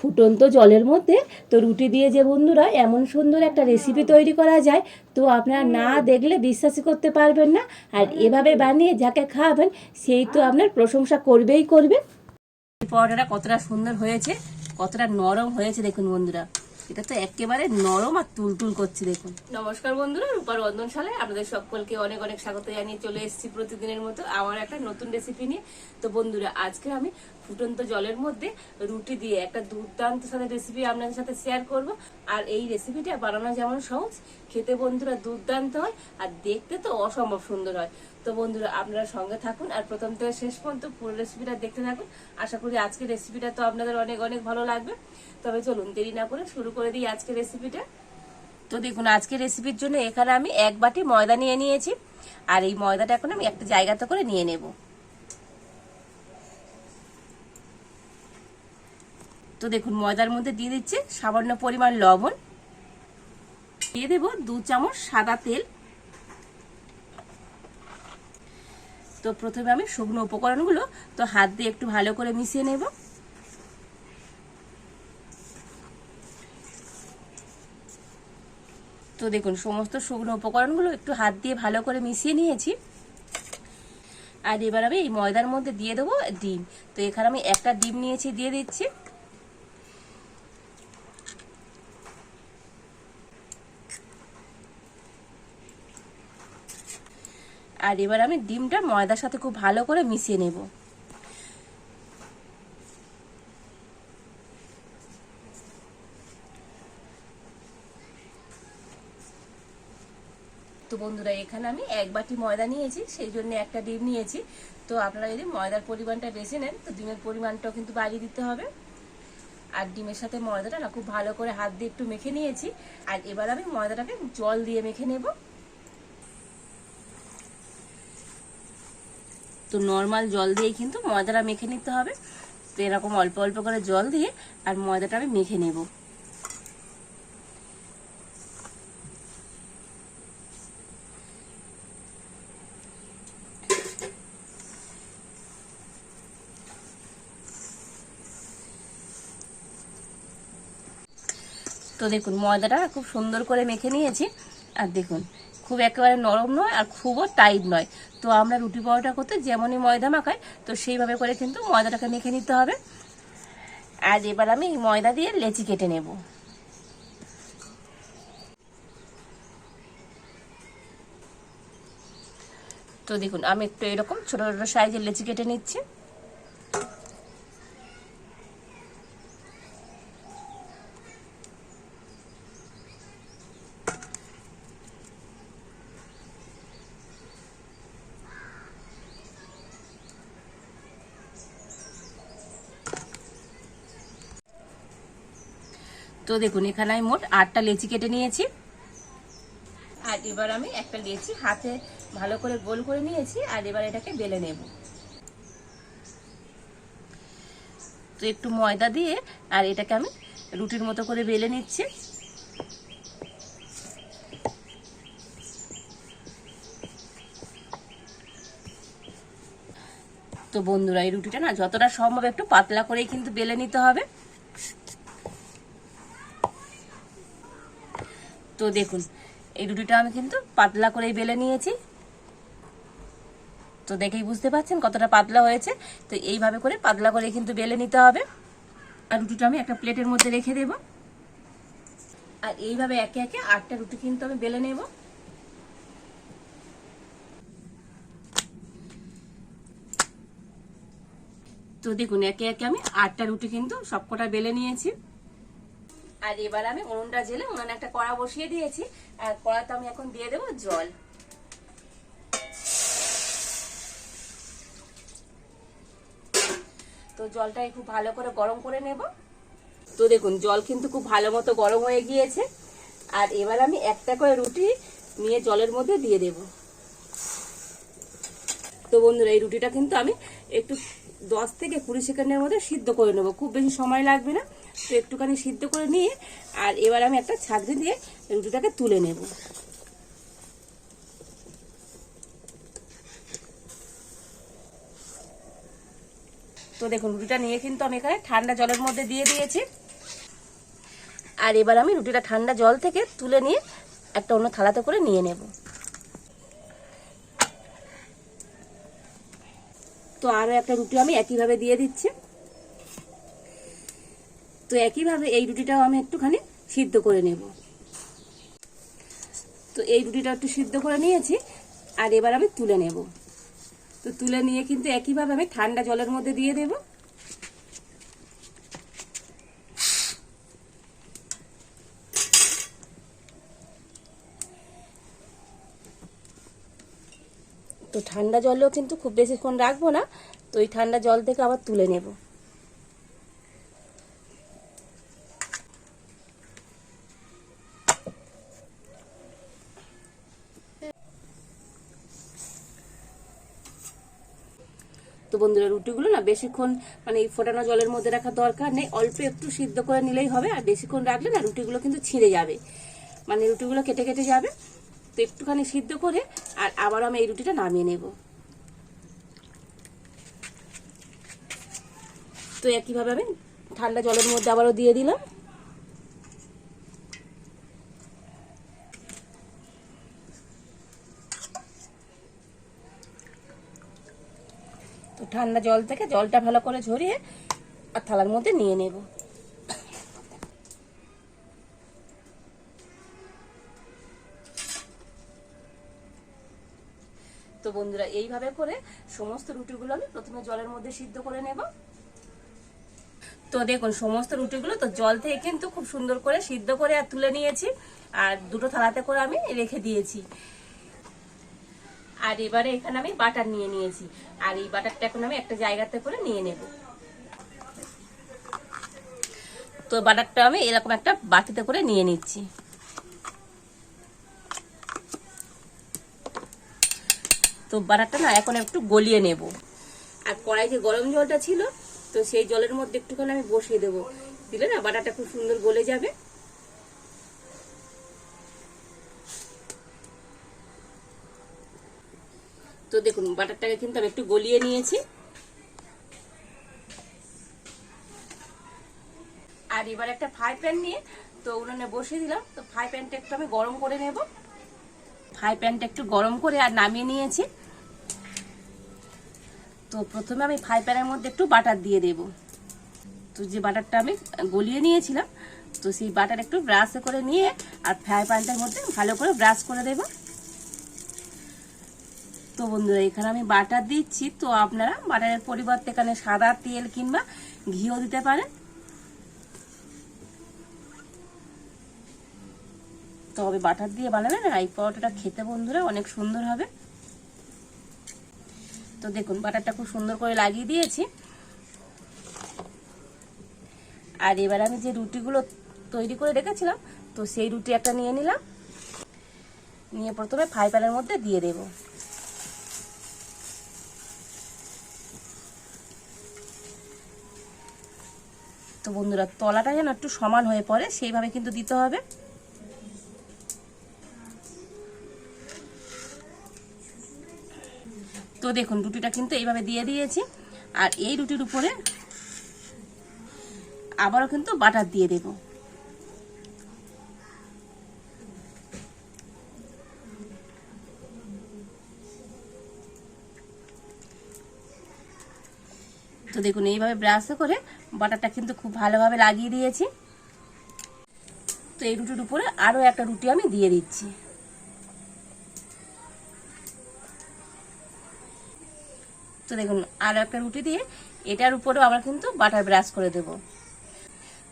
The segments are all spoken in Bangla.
ফুটন্ত জলের মধ্যে তো রুটি দিয়ে যে বন্ধুরা এমন সুন্দর একটা রেসিপি তৈরি করা যায়, তো আপনারা না দেখলে বিশ্বাসই করতে পারবেন না। আর এভাবে বানিয়ে যাকে খাওয়াবেন, সেই তো আপনার প্রশংসা করবেই করবে। পরোটাটা কতটা সুন্দর হয়েছে, কতটা নরম হয়েছে দেখুন বন্ধুরা। এটা তো একেবারে নরম আর তুলতুল করছে, দেখুন। নমস্কার বন্ধুরা, রূপার রন্ধনশালায় আপনাদের সকলকে অনেক অনেক স্বাগত জানিয়ে চলে এসেছি প্রতিদিনের মতো আমার একটা নতুন রেসিপি নিয়ে। তো বন্ধুরা, আজকে আমি ফুটন্ত জলের মধ্যে রুটি দিয়ে একটা দুর্দান্ত সাথে রেসিপি আপনাদের সাথে শেয়ার করব। আর এই রেসিপিটা বানানো যেমন সহজ, খেতে বন্ধুরা দুর্দান্ত হয় আর দেখতে তো অসম্ভব সুন্দর হয়। তো বন্ধুরা, আপনারা সঙ্গে থাকুন আর প্রথম থেকে শেষ পর্যন্ত পুরো রেসিপিটা দেখতে থাকুন। আশা করি আজকের রেসিপিটা তো আপনাদের অনেক অনেক ভালো লাগবে। তবে চলুন দেরি না করে শুরু করে দিই আজকের রেসিপিটা তো দেখুন, আজকের রেসিপির জন্য এখানে আমি এক বাটি ময়দা নিয়ে নিয়েছি। আর এই ময়দাটা এখন আমি একটা জায়গাতে করে নিয়ে নেব। তো দেখুন, ময়দার মধ্যে দিয়ে দিচ্ছে সামান্য পরিমাণ লবণ। দিয়ে দেব দু চামচ সাদা তেল। তো প্রথমে আমি শুকনো উপকরণগুলো তো হাত দিয়ে একটু ভালো করে মিশিয়ে নেব। তো দেখুন, সমস্ত শুকনো উপকরণগুলো একটু হাত দিয়ে ভালো করে মিশিয়ে নিয়েছি। আর এবার আমি এই ময়দার মধ্যে দিয়ে দেবো ডিম। তো এখানে আমি একটা ডিম নিয়েছি, দিয়ে দিচ্ছি। আর এবার আমি ডিমটা ময়দার সাথে খুব ভালো করে মিশিয়ে নেব। তো বন্ধুরা, এখানে আমি এক বাটি ময়দা নিয়েছি, সেই জন্য একটা ডিম নিয়েছি। তো আপনারা যদি ময়দার পরিমাণটা বেশি নেন, তো ডিমের পরিমাণটাও কিন্তু বাড়িয়ে দিতে হবে। আর ডিমের সাথে ময়দাটা না খুব ভালো করে হাত দিয়ে একটু মেখে নিয়েছি। আর এবার আমি ময়দাটাকে জল দিয়ে মেখে নেব। তো নর্মাল জল দিয়ে কিন্তু ময়দাটা মেখে নিতে হবে। তো এরকম অল্প অল্প করে জল দিয়ে আর ময়দাটা আমি মেখে নেব। তো দেখুন, ময়দাটা খুব সুন্দর করে মেখে নিয়েছি। আর দেখুন খুব একেবারে নরম নয় আর খুবও টাইট নয়। তো আমরা রুটি পরোটা করতে যেমনই ময়দা মাখাই, তো সেইভাবে করে কিন্তু ময়দাটাকে মেখে নিতে হবে। আর এবার আমি ময়দা দিয়ে লেচি কেটে নেব। তো দেখুন, আমি একটু এরকম ছোটো ছোটো সাইজের লেচি কেটে নিচ্ছি। তো দেখুন, এখানে আমি মোট আটটা লেচি কেটে নিয়েছি। আর এবার আমি একটা লেচি হাতে ভালো করে গোল করে নিয়েছি, আর এবার এটাকে বেলে নেব। তো একটু ময়দা দিয়ে, আর এটাকে আমি রুটির মতো করে বেলে নিচ্ছি। তো বন্ধুরা, এই রুটিটা না যতটা সম্ভব একটু পাতলা করেই কিন্তু বেলে নিতে হবে। তো দেখুন, এই রুটিটা আমি কিন্তু পাতলা করেই বেলে নিয়েছি। তো দেখেই বুঝতে পারছেন কতটা পাতলা হয়েছে। তো এইভাবে করে পাতলা করে কিন্তু বেলে নিতে হবে। আর রুটিটা আমি একটা প্লেটের মধ্যে রেখে দেব। আর এইভাবে একে একে আটটা রুটি কিন্তু আমি বেলে নেব। তো দেখুন, একে একে আমি আটটা রুটি কিন্তু সবকটা বেলে নিয়েছি। আর এবার আমি উনুনটা জেলে উনুনে একটা কড়া বসিয়ে দিয়েছি। আর কড়াতে আমি এখন দিয়ে দেবো জল। তো জলটা খুব ভালো করে গরম করে নেব। তো দেখুন, জল কিন্তু খুব ভালো মতো গরম হয়ে গিয়েছে। আর এবার আমি একটা করে রুটি নিয়ে জলের মধ্যে দিয়ে দেব। তো বন্ধুরা, এই রুটিটা কিন্তু আমি একটু দশ থেকে কুড়ি সেকেন্ডের মধ্যে সিদ্ধ করে নেব। খুব বেশি সময় লাগবে না। তো একটুখানি সিদ্ধ করে নিয়ে, আর এবার আমি একটা ছাঁকনি দিয়ে রুটিটাকে তুলে নেব। তো দেখুন, রুটিটা নিয়ে কিন্তু আমি এখানে ঠান্ডা জলের মধ্যে দিয়ে দিয়েছি। আর এবার আমি রুটিটা ঠান্ডা জল থেকে তুলে নিয়ে একটা অন্য থালাতে করে নিয়ে নেব। তো আরও একটা রুটি আমি একইভাবে দিয়ে দিচ্ছি। তো একইভাবে এই রুটিটাও আমি একটুখানি সিদ্ধ করে নেব। তো এই রুটিটা একটু সিদ্ধ করে নিয়েছি, আর এবার আমি তুলে নেব। তো তুলে নিয়ে কিন্তু একইভাবে আমি ঠান্ডা জলের মধ্যে দিয়ে দেব। তো ঠান্ডা জলেও কিন্তু খুব বেশিক্ষণ রাখব না, তো এই ঠান্ডা জল থেকে আবার তুলে নেব। তো বন্ধুরা রুটিগুলো না বেশিক্ষণ মানে এই ফোটানো জলের মধ্যে রাখা দরকার নেই, অল্প একটু সিদ্ধ করে নিলেই হবে আর বেশিক্ষণ রাখলে না রুটিগুলো কিন্তু ছিঁড়ে যাবে। মানে রুটিগুলো কেটে কেটে যাবে। তো একটুখানি সিদ্ধ করে আর আবার আমি এই রুটিটা নামিয়ে নেব। তো একইভাবে আমি ঠান্ডা জলের মধ্যে আবারও দিয়ে দিলাম। ঠান্ডা জল থেকে জলটা ভালো করে ঝরিয়ে আর থালার মধ্যে নিয়ে নেব। তো বন্ধুরা, এইভাবে করে সমস্ত রুটিগুলো আমি প্রথমে জলের মধ্যে সিদ্ধ করে নেব। তো দেখুন, সমস্ত রুটিগুলো তো জল থেকে কিন্তু খুব সুন্দর করে সিদ্ধ করে আর তুলে নিয়েছি। আর দুটো থালাতে করে আমি রেখে দিয়েছি। আর এবারে এখানে আমি বাটার নিয়ে নিয়েছি। আর এই বাটারটা এখন আমি একটা জায়গাতে করে নিয়ে নেব। তো বাটারটা আমি এরকম একটা বাটিতে করে নিয়ে নিচ্ছি। তো বাটারটা না এখন একটু গলিয়ে নেব। আর কড়াই যে গরম জলটা ছিল, তো সেই জলের মধ্যে একটুখানি আমি বসিয়ে দেবো। দিলে না বাটারটা খুব সুন্দর গলে যাবে। তো দেখুন, বাটারটাকে কিন্তু আমি একটু গলিয়ে নিয়েছি। আর এবার একটা ফ্রাই প্যান নিয়ে তো উনুনে বসিয়ে দিলাম। তো ফ্রাই প্যানটা একটু আমি গরম করে নেব। ফ্রাই প্যানটা একটু গরম করে আর নামিয়ে নিয়েছি। তো প্রথমে আমি ফ্রাই প্যানের মধ্যে একটু বাটার দিয়ে দেব। তো যে বাটারটা আমি গলিয়ে নিয়েছিলাম, তো সেই বাটার একটু ব্রাশে করে নিয়ে আর ফ্রাই প্যানটার মধ্যে ভালো করে ব্রাশ করে দেবো। তো বন্ধুরা, এখানে আমি বাটার দিচ্ছি। তো আপনারা বাটারের পরিবর্তে এখানে সাদা তেল কিংবা ঘিও দিতে পারেন। তবে বাটার দিয়ে বানাবেন। না এই পরোটাটা খেতে বন্ধুরা অনেক সুন্দর হবে। তো দেখুন, বাটারটা খুব সুন্দর করে লাগিয়ে দিয়েছি। আর এবার আমি যে রুটিগুলো তৈরি করে রেখেছিলাম, তো সেই রুটি একটা নিয়ে নিলাম। নিয়ে প্রথমে ফ্রাই প্যানের মধ্যে দিয়ে দেবো। তো বন্ধুরা, তলাটা যেন একটু সমান হয়ে পড়ে, সেইভাবে কিন্তু দিতে হবে। তো দেখুন, রুটিটা কিন্তু এইভাবে দিয়ে দিয়েছি। আর এই রুটির উপরে আবারও কিন্তু বাটার দিয়ে দেব। তো দেখুন, এইভাবে ব্রাশে করে বাটারটা কিন্তু খুব ভালোভাবে লাগিয়ে দিয়েছি। তো এই রুটির উপরে আরও একটা রুটি আমি দিয়ে দিচ্ছি। তো দেখুন, আরও একটা রুটি দিয়ে এটার উপরেও আবার কিন্তু বাটার ব্রাশ করে দেব।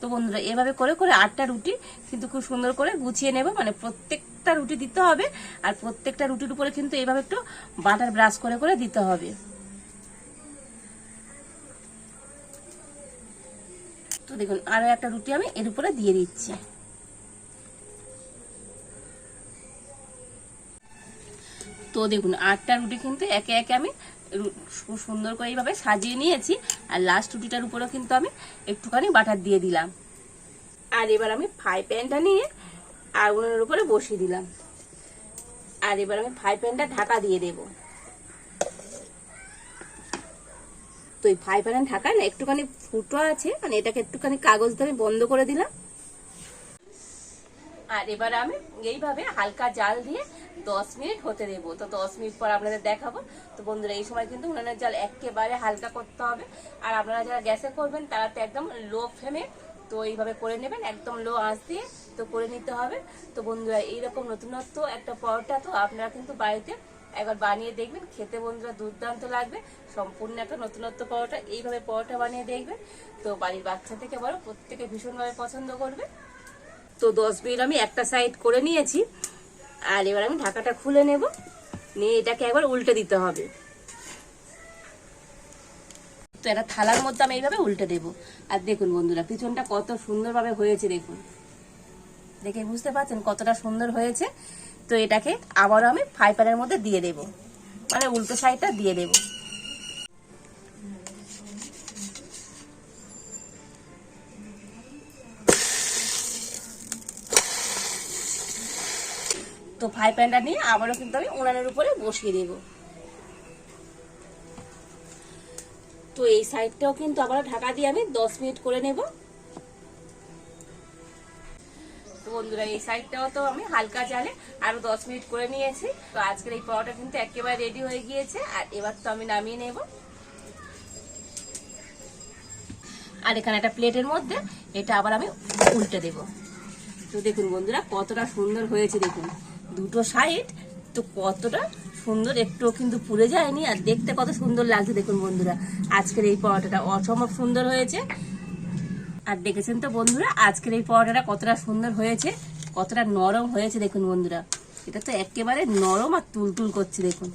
তো বন্ধুরা, এভাবে করে করে আটটা রুটি কিন্তু খুব সুন্দর করে গুছিয়ে নেব। মানে প্রত্যেকটা রুটি দিতে হবে আর প্রত্যেকটা রুটির উপরে কিন্তু এভাবে একটু বাটার ব্রাশ করে করে দিতে হবে। তো দেখুন আরও একটা রুটি আমি এর উপরে দিয়ে দিচ্ছি। তো দেখুন, আটটা রুটি কিন্তু একে একে আমি খুব সুন্দর করে এইভাবে সাজিয়ে নিয়েছি, আর লাস্ট রুটিটার উপরেও কিন্তু আমি একটুখানি বাটার দিয়ে দিলাম। আর এবার আমি ফ্রাই প্যানটা নিয়ে আগুনের উপরে বসিয়ে দিলাম। আর এবার আমি ফ্রাই প্যানটা ঢাকা দিয়ে দেবো। তো এই ফ্রাই প্যানের ঢাকায় না, একটুখানি ফুটো আছে মানে এটাকে একটুখানি কাগজ দিয়ে বন্ধ করে দিলাম। আর এবার আমি এইভাবে হালকা জাল দিয়ে দশ মিনিট হতে দেবো। তো দশ মিনিট পর আপনাদের দেখাবো। তো বন্ধুরা, এই সময় কিন্তু উনানের জাল একেবারে হালকা করতে হবে। আর আপনারা যারা গ্যাসে করবেন, তারা তো একদম লো ফ্লেমে তো এইভাবে করে নেবেন, একদম লো আঁচ দিয়ে তো করে নিতে হবে। তো বন্ধুরা, এইরকম নতুনত্ব একটা পরোটা তো আপনারা কিন্তু বাড়িতে একবার বানিয়ে দেখবেন, খেতে বন্ধুরা দুর্দান্ত লাগবে। সম্পূর্ণ একটা নতুনত্ব পরোটা, এইভাবে পরোটা বানিয়ে দেখবেন। তো বাড়ির বাচ্চা থেকে বড় প্রত্যেকে ভীষণভাবে পছন্দ করবে। তো দশ মিনিট আমি একটা সাইড করে নিয়েছি। আর এবার আমি ঢাকাটা খুলে নেব। নিয়ে এটাকে একবার উল্টে দিতে হবে। তো একটা থালার মধ্যে আমি এইভাবে উল্টে দেবো। আর দেখুন বন্ধুরা, পিছনটা কত সুন্দরভাবে হয়েছে দেখুন। দেখে বুঝতে পারছেন কতটা সুন্দর হয়েছে। তো এটাকে আবারও আমি ফ্রাই প্যানের মধ্যে দিয়ে দেব। মানে উল্টো সাইডটা দিয়ে দেব। তো ফ্রাই প্যানটা নিয়ে আবারও কিন্তু আমি উনানের উপরে বসিয়ে দেব। তো এই সাইডটাও কিন্তু আবার ঢাকা দিয়ে আমি দশ মিনিট করে নেব। বন্ধুরা, এই সাইডটাও তো আমি হালকা জালে আরও দশ মিনিট করে নিয়েছি। তো আজকের এই পাওয়াটা কিন্তু একেবারে রেডি হয়ে গিয়েছে। আর এবার তো আমি নামিয়ে নেব। আর এখানে একটা প্লেটের মধ্যে এটা আবার আমি উল্টে দেব। তো দেখুন বন্ধুরা, কতটা সুন্দর হয়েছে দেখুন। দুটো সাইড তো কতটা সুন্দর, একটুও কিন্তু পুড়ে যায়নি। আর দেখতে কত সুন্দর লাগছে দেখুন বন্ধুরা। আজকের এই পরোটাটা অসম্ভব সুন্দর হয়েছে। আর দেখেছেন তো বন্ধুরা, আজকের এই পরোটাটা কতটা সুন্দর হয়েছে, কতটা নরম হয়েছে দেখুন বন্ধুরা। এটা তো একেবারে নরম আর তুলতুল করছে দেখুন।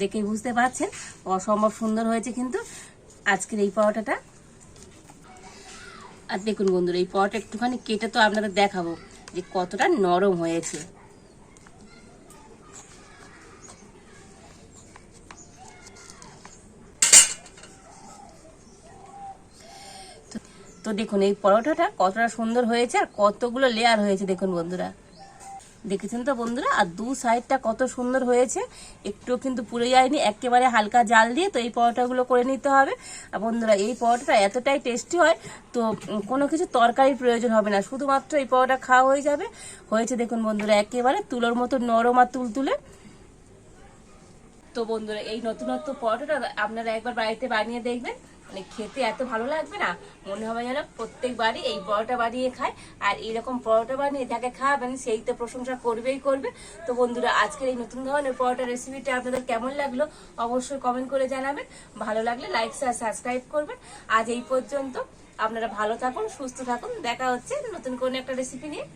দেখেই দেখে বুঝতে পারছেন, অসম্ভব সুন্দর হয়েছে কিন্তু আজকের এই পরোটাটা। আর দেখুন বন্ধুরা, এই পরোটা একটুখানি কেটে তো আপনাদের দেখাবো যে কতটা নরম হয়েছে। তো- দেখুন, এই পরোটাটা কতটা সুন্দর হয়েছে আর কতগুলো লেয়ার হয়েছে দেখুন বন্ধুরা। দেখেছেন তো বন্ধুরা? আর দু সাইডটা কত সুন্দর হয়েছে। একটুও কিন্তু পুড়ে যায়নি, একেবারে হালকা জাল দিয়ে তো এই পরোটাগুলো করে নিতে হবে। আর বন্ধুরা, এই পরোটাটা এতটাই টেস্টি হয়, তো কোনো কিছু তরকারির প্রয়োজন হবে না। শুধুমাত্র এই পরোটা খাওয়া হয়ে যাবে। হয়েছে দেখুন বন্ধুরা, একেবারে তুলোর মতো নরম আর তুলতুলে। তো বন্ধুরা, এই নতুনত্ব পরোটাটা আপনারা একবার বাড়িতে বানিয়ে দেখবেন। মানে খেতে এত ভালো লাগবে না। মনে হবে যেন প্রত্যেকবারই এই পরোটা বানিয়ে খায়। আর এইরকম পরোটা বানিয়ে যাকে খাওয়াবেন, সেই তো প্রশংসা করবেই করবে। তো বন্ধুরা, আজকের এই নতুন ধরনের পরোটা রেসিপিটা আপনাদের কেমন লাগল অবশ্যই কমেন্ট করে জানাবেন। ভালো লাগলে লাইক সাবস্ক্রাইব করবেন। আজ এই পর্যন্ত আপনারা ভালো থাকুন, সুস্থ থাকুন। দেখা হচ্ছে নতুন কোনো একটা রেসিপি নিয়ে।